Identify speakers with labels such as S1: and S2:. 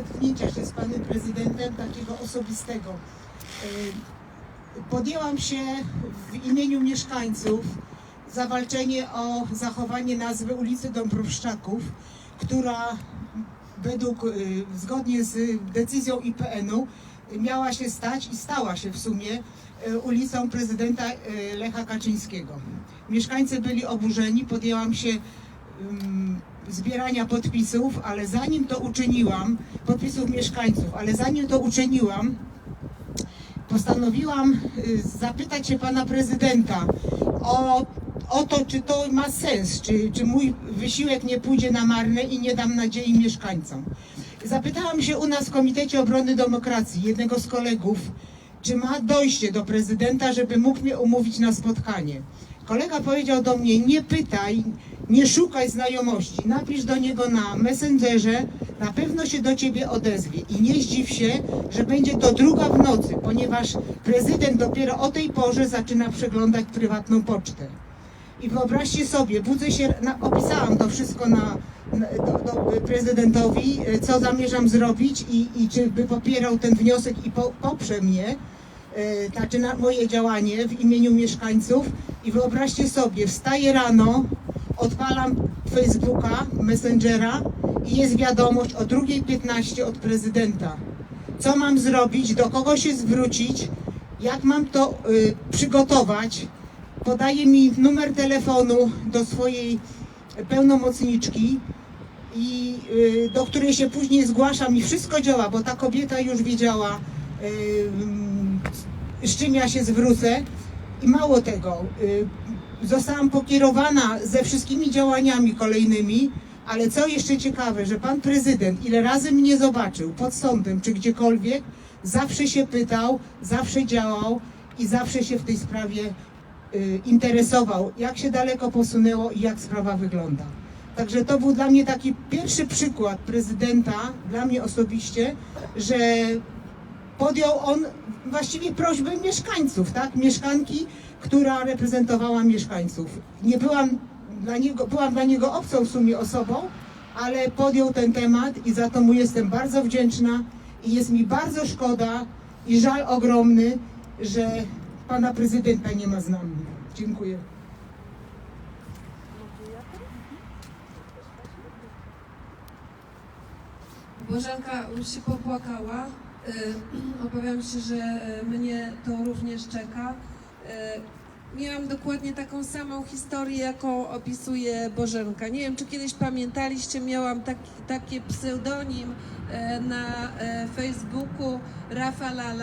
S1: zetknięcia się z panem prezydentem, takiego osobistego. Y, Podjęłam się w imieniu mieszkańców zawalczenie o zachowanie nazwy ulicy Dąbrowszczaków, która według, y, zgodnie z decyzją IPN-u miała się stać i stała się w sumie y, ulicą prezydenta Lecha Kaczyńskiego. Mieszkańcy byli oburzeni, podjęłam się zbierania podpisów, ale zanim to uczyniłam, podpisów mieszkańców, ale zanim to uczyniłam, postanowiłam y, zapytać się pana prezydenta o, o to, czy to ma sens, czy, czy mój wysiłek nie pójdzie na marne i nie dam nadziei mieszkańcom. Zapytałam się u nas w Komitecie Obrony Demokracji jednego z kolegów, czy ma dojście do prezydenta, żeby mógł mnie umówić na spotkanie. Kolega powiedział do mnie, nie pytaj, nie szukaj znajomości, napisz do niego na Messengerze, na pewno się do ciebie odezwie i nie zdziw się, że będzie to druga w nocy, ponieważ prezydent dopiero o tej porze zaczyna przeglądać prywatną pocztę. I wyobraźcie sobie, budzę się, na, opisałam to wszystko na, na, do, do prezydentowi, co zamierzam zrobić i, i czy by popierał ten wniosek i po, poprze mnie, e, znaczy na moje działanie w imieniu mieszkańców. I wyobraźcie sobie, wstaję rano, odpalam Facebooka, Messengera i jest wiadomość o 2.15 od prezydenta. Co mam zrobić, do kogo się zwrócić, jak mam to y, przygotować, podaje mi numer telefonu do swojej pełnomocniczki i y, do której się później zgłaszam i wszystko działa, bo ta kobieta już wiedziała y, z czym ja się zwrócę i mało tego, y, zostałam pokierowana ze wszystkimi działaniami kolejnymi, ale co jeszcze ciekawe, że pan prezydent ile razy mnie zobaczył pod sądem czy gdziekolwiek, zawsze się pytał, zawsze działał i zawsze się w tej sprawie y, interesował, jak się daleko posunęło i jak sprawa wygląda. Także to był dla mnie taki pierwszy przykład prezydenta, dla mnie osobiście, że podjął on właściwie prośbę mieszkańców, tak? Mieszkanki, która reprezentowała mieszkańców. Nie byłam dla niego, byłam dla niego obcą w sumie osobą, ale podjął ten temat i za to mu jestem bardzo wdzięczna i jest mi bardzo szkoda i żal ogromny, że pana prezydenta nie ma z nami. Dziękuję.
S2: Bożenka już się popłakała. Y, Obawiam się, że y, mnie to również czeka. Y, Miałam dokładnie taką samą historię, jaką opisuje Bożenka. Nie wiem, czy kiedyś pamiętaliście, miałam taki, taki pseudonim na Facebooku Rafa Lala.